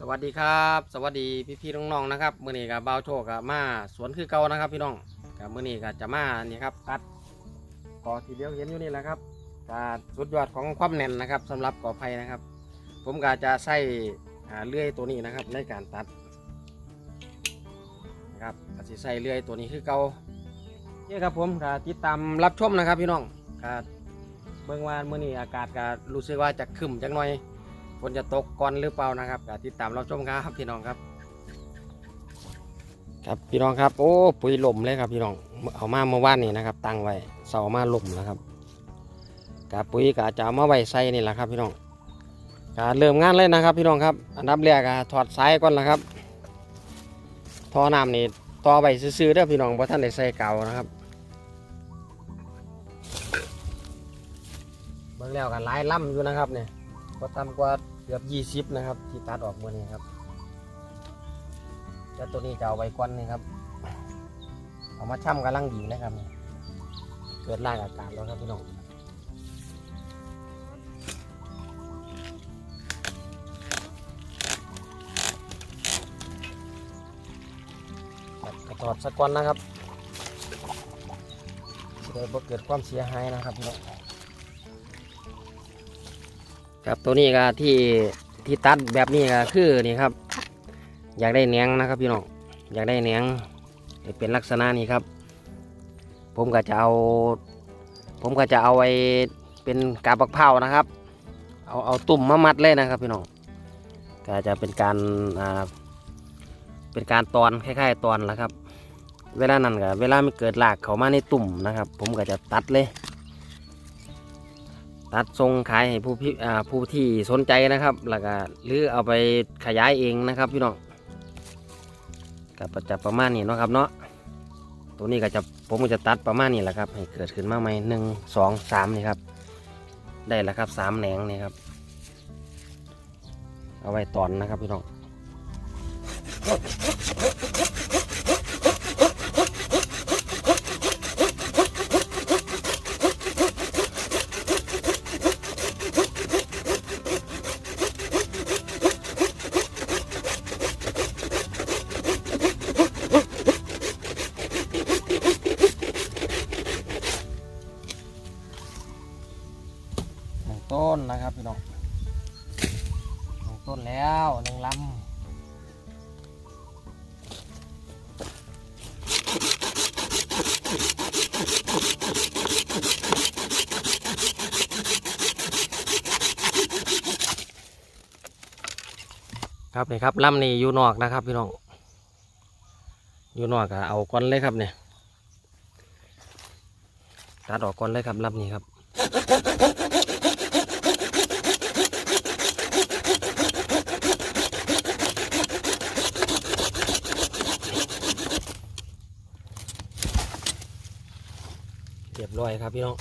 สวัสดีครับ สวัสดีพี่พี่น้องๆนะครับมื้อนี้กับบ่าวโชคกับมาสวนคือเก่านะครับ พี่น้องกับมื้อนี้ก็จะมานี่ครับตัดกอทีเดียวเห็นอยู่นี่แหละครับการสุดยอดของความแน่นนะครับสำหรับกอไผ่นะครับ ผมก็จะใส่เลื่อยตัวนี้นะครับ ในการตัดนะครับก็จะใส่เลื่อยตัวนี้คือเก่าเนี่ครับผมก็ติดตามรับชมนะครับ พี่น้องก็เบิ่งว่ามื้อนี้อากาศก็รู้สึกว่าจะครึ้มจังหน่อย นจะตกก่อนหรือเปล่านะครับก็ติดตามเราชมครับพี่น้องครับ ครับพี่น้องครับ โอ้ปุ๋ยหล่มเลยครับพี่น้องเอามาเมื่อวานนี้นะครับ ตั้งไว้เสามาหล่มแล้วครับกาปุ๋ยก็จะเอามาไว้ใส่นี่แหละครับ พี่น้องกาเริ่มงานเลยนะครับ พี่น้องครับ อันดับแรกก็ถอดสายก่อนละครับท่อน้ำนี่ต่อไปซื้อๆเด้อพี่น้องเพราะท่านได้ใส่เก่านะครับเบิ่งแล้วกันหลายล่ำอยู่นะครับเนี่ยก็ต่ำกว่า เกือบยี่สิบ20นะครับ ที่ตัดออกมือนี้ครับแล้วตัวนี้จะเอาไว้ก้อนนี่ครับ เอามาช่ำกำลังดีนะครับ เกิดร่างอากาศแล้วครับพี่น้องครับกระตอดสักก้อนนะครับจะได้บ่เกิดความเสียหายนะครับพี่น้อง ครับตัวนี้ก็ที่ที่ตัดแบบนี้ก็คือนี่ครับ อยากได้เนียงนะครับพี่น้องอยากได้เนียงเป็นลักษณะนี้ครับ ผมก็จะเอา ผมก็จะเอาไว้เป็นกาบักเผานะครับ เอาเอาตุ่มมามัดเลยนะครับพี่น้องก็จะเป็นการอ่าเป็นการตอนคล้ายๆตอนแหละครับ เวลานั้นก็เวลาไม่เกิดหลากเขามาในตุ่มนะครับ ผมก็จะตัดเลย ตัดทรงขายให้ผู้พี่ผู้ที่สนใจนะครับแล้วก็หรือเอาไปขยายเองนะครับพี่น้องก็จะประมาณนี้เนาะครับเนาะตัวนี้ก็จะผมก็จะตัดประมาณนี้แหละครับ ให้เกิดขึ้นมาใหมหนึ่งสองสามนี่ครับ ได้แล้วครับสามแหนงนี่ครับ เอาไว้ตอนนะครับพี่น้อง ครับนี่ครับลำนี่อยู่นอกนะครับ พี่น้องอยู่นอกก็เอาก้อนเลยครับเนี่ยตัดออกก้อนเลยครับลำนี้ครับเรียบร้อยครับพี่น้อง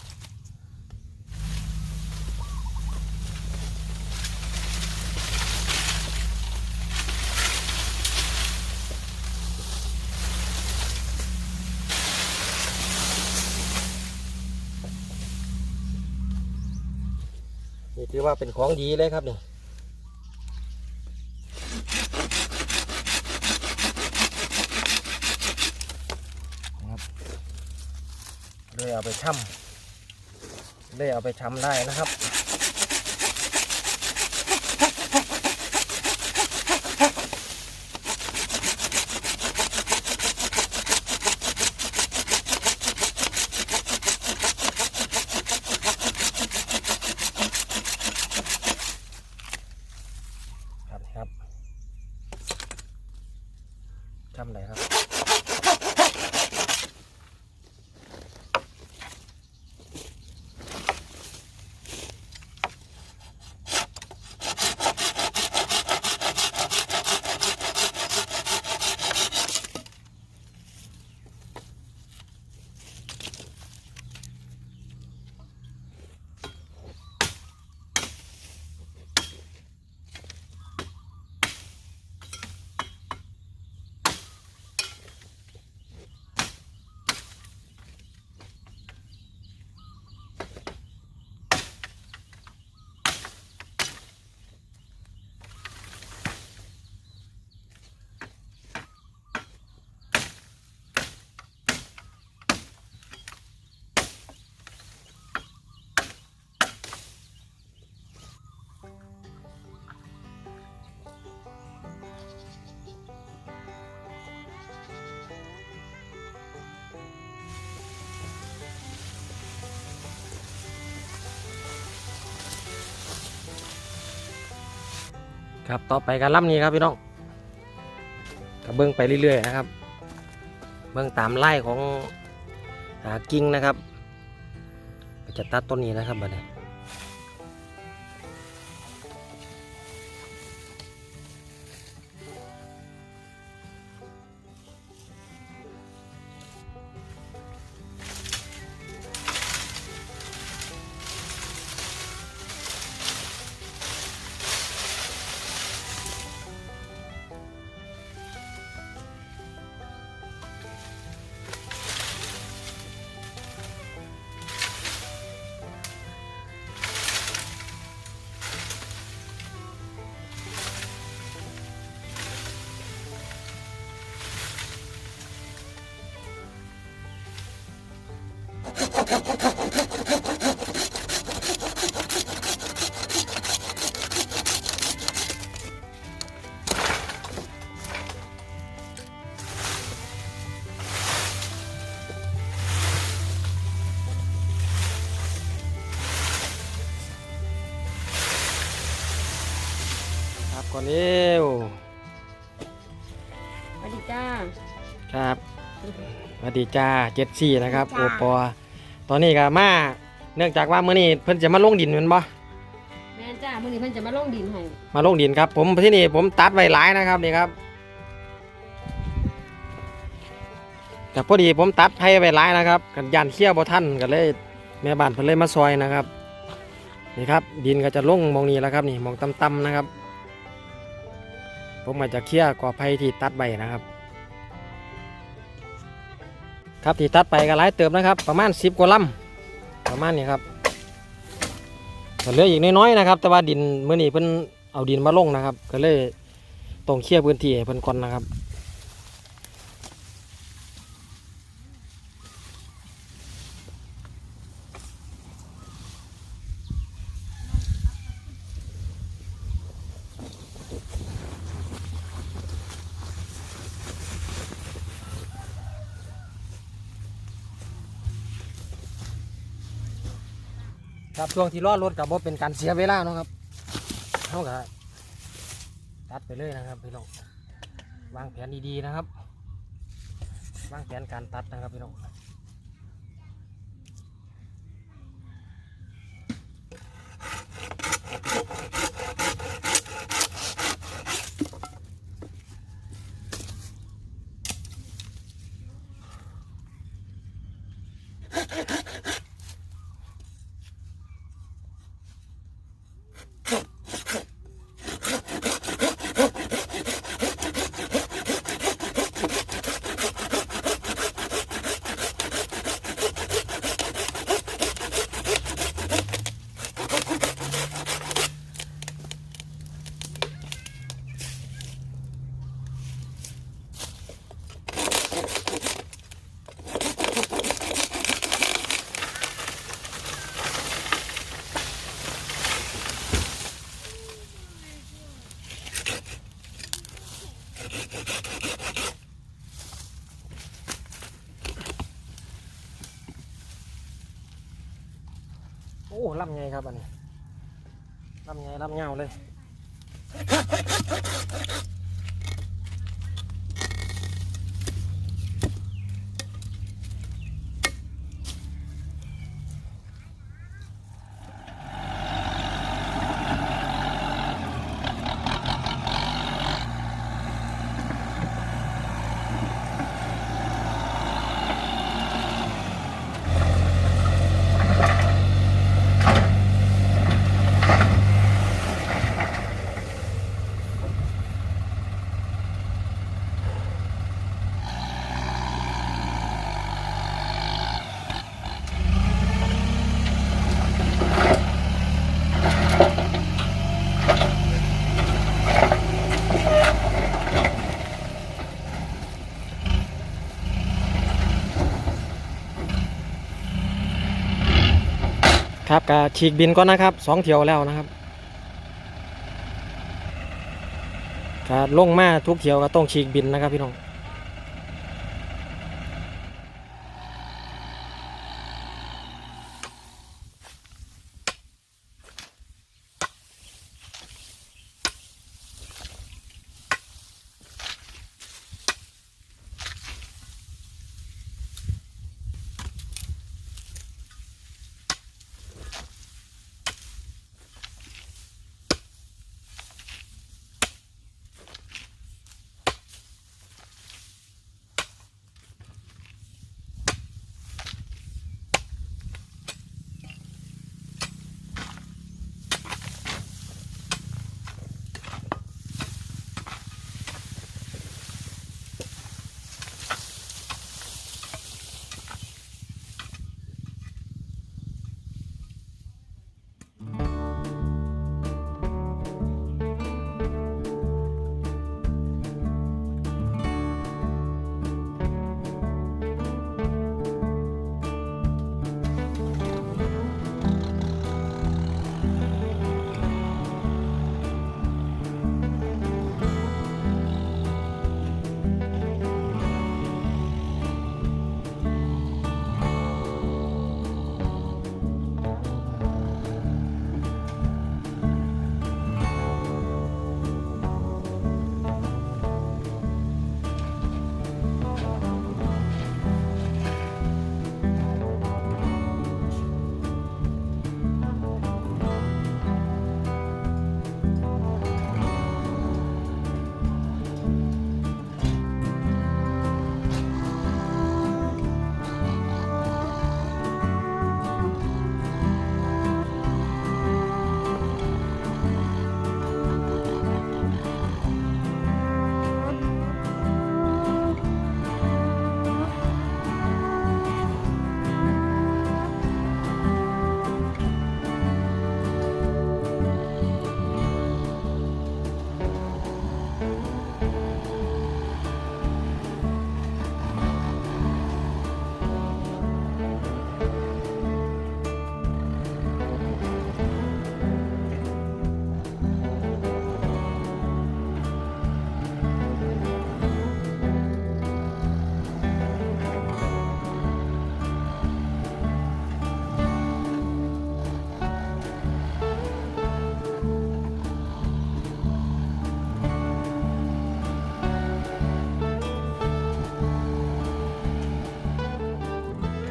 ถือว่าเป็นของดีเลยครับนี่นะครับเลยเอาไปช่ำเลยเอาไปช่ำได้นะครับครับ ครับต่อไปการล่ำนี้ครับพี่น้องก็เบิ้งไปเรื่อยๆนะครับ เบิ้งตามไล่ของหากิ่งนะครับจะตัดต้นนี้นะครับบัดนี้ ครับก่อนเร็วสวัสดีจ้าครับสวัสดีจ้าเจ็ดสี่นะครับ โอจ้าปอ ตอนนี้ก็มาเนื่องจากว่ามื้อนี้เพิ่นจะมาลงดินแมันบ่แม่นจ้ามื้อนี้เพิ่นจะมาลงดินให้มาลงดินครับ ผมที่นี่ผมตัดไว้หลายนะครับนี่ครับแต่พอดีผมตัดไผ่ไว้หลายนะครับกันยานเขี้ยวบ่ทันก็เลยแม่บ้านเพิ่นเลยมาซอยนะครับนี่ครับดินก็จะลงหมองนี้แล้วครับนี่หมองต่ำๆนะครับ ผมอาจจะเคลี่ยร์กอไผ่ที่ตัดใบนะครับ ครับที่ตัดไปก็หลายเติมนะครับ ประมาณ 10 กว่าลำประมาณนี้ครับเหลืออีกน้อยๆนะครับ แต่ว่าดินเมื่อนี้เพิ่นเอาดินมาลงนะครับ ก็เลยต้องเคลียร์พื้นที่ให้เพิ่นก่อนนะครับ ครับช่วงที่รอดรถกับบ่เป็นการเสียเวลาเนาะครับเท่ากับตัดไปเลยนะครับพี่น้องวางแผนดีๆนะครับวางแผนการตัดนะครับพี่น้อง ลำไงครับอันนี้ลำไงลำเงาเลย ครับกะฉีกบินก่อนนะครับสองเที่ยวแล้วนะครับกะลงมาทุกเที่ยวก็ต้องฉีกบินนะครับพี่น้อง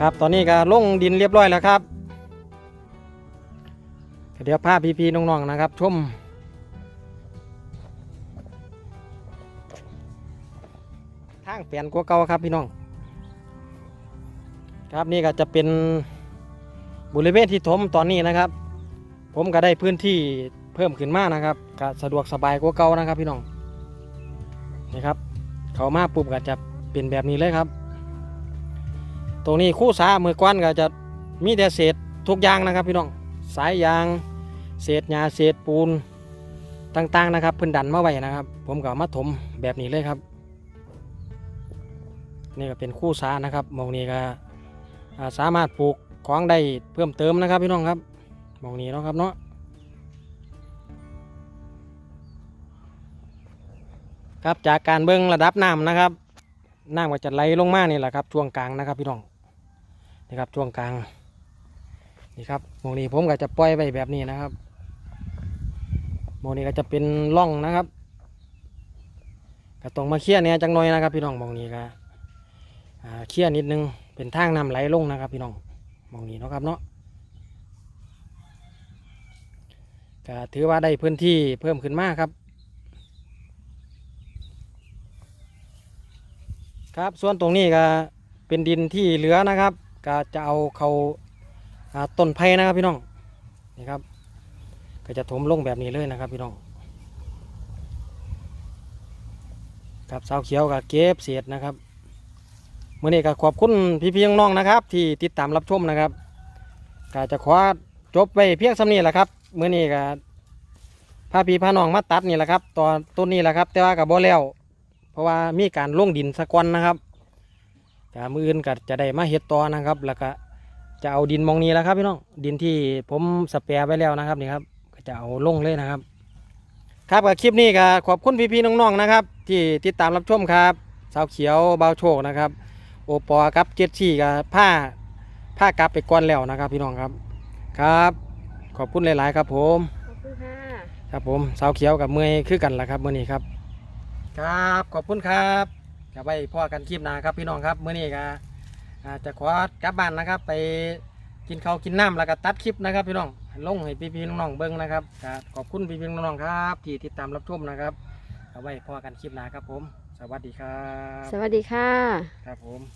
ครับ ตอนนี้ก็ลงดินเรียบร้อยแล้วครับ เดี๋ยวพาพี่ๆน้องๆนะครับ ชมทางเปลี่ยนกัวเก่าครับพี่น้อง ครับนี่ก็จะเป็นบริเวณที่ถมตอนนี้นะครับ ผมก็ได้พื้นที่เพิ่มขึ้นมากนะครับก็สะดวกสบายกว่าเก่านะครับพี่น้องนี่ครับ เขามาปุ๊บก็จะเป็นแบบนี้เลยครับ ตรงนี้คู่สามือกวนก็จะมีแต่เศษทุกอย่างนะครับพี่น้องสายยางเศษหญ้าเศษปูนต่างๆนะครับพิ่นดันมาไว้นะครับ ผมก็มาถมแบบนี้เลยครับ นี่ก็เป็นคู่สานะครับมองนี้ก็สามารถปลูกของได้เพิ่มเติมนะครับพี่น้องครับมองนี้เนาะครับเนาะครับจากการเบิ้งระดับน้ำนะครับน้ำก็จะไหลลงมานี่แหละครับช่วงกลางนะครับพี่น้อง นี่ครับช่วงกลางนี่ครับหมงนี้ผมก็จะปล่อยไว้แบบนี้นะครับหมงนี้ก็จะเป็นร่องนะครับก็ต้องมาเคลียร์เนี่ยจังหน่อยนะครับ พี่น้องมองนี้ก็เคลียร์นิดนึงเป็นทางน้ำไหลลงนะครับ พี่น้องมองนี้เนาะครับเนาะก็ถือว่าได้พื้นที่เพิ่มขึ้นมากครับ ครับส่วนตรงนี้ก็เป็นดินที่เหลือนะครับ ก็จะเอาเขาาต้นไผ่นะครับพี่น้องนี่ครับ ก็จะถมลงแบบนี้เลยนะครับพี่น้องครับสาวเขียวกับเก็บเศษนะครับเมื่อนี้ก็ขอบคุณพี่ๆน้องนะครับ ที่ติดตามรับชมนะครับก็จะขอจบไปเพียงสำนีแหละครับเมื่อนี้ก็พาพี่พาน้องมาตัดนี่แหละครับตอนต้นนี้แหละครับ แต่ว่ากับบ่แล้ว เพราะว่ามีการลงดินสะกอนนะครับ แต่มืออื่นก็จะได้มาเฮ็ดต่อนะครับ แล้วก็จะเอาดินหมองนี้แหละครับพี่น้องดินที่ผมสเปรย์ไว้แล้วนะครับนี่ครับก็จะเอาลงเลยนะครับ ครับกับคลิปนี้ก็ขอบคุณพี่ๆน้องๆนะครับ ที่ติดตามรับชมครับสาวเขียวเบาวโชคนะครับ โอปอครับเจ็ดชี่กับผ้าผ้ากลับไปก่อนแล้วนะครับ พี่น้องครับครับ ขอบคุณหลายๆครับ ผมขอบคุณค่ะครับผมสาวเขียวกับเมอยคือกันละครับเมื่อนี้ครับ ครับขอบคุณครับ กับไว้พ่อกันคลิปหนาครับพี่น้องครับเมื่อนี้ก็อ่าจะขอกลับบ้านนะครับ ไปกินข้าวกินน้ำแล้วก็ตัดคลิปนะครับ พี่น้องลงให้พี่ๆน้องๆเบิ้งนะครับก็ขอบคุณพี่ๆน้องๆครับที่ติดตามรับชมนะครับเอาไว้พ่อกันคลิปหนาครับผม สวัสดีครับสวัสดีค่ะ ครับผม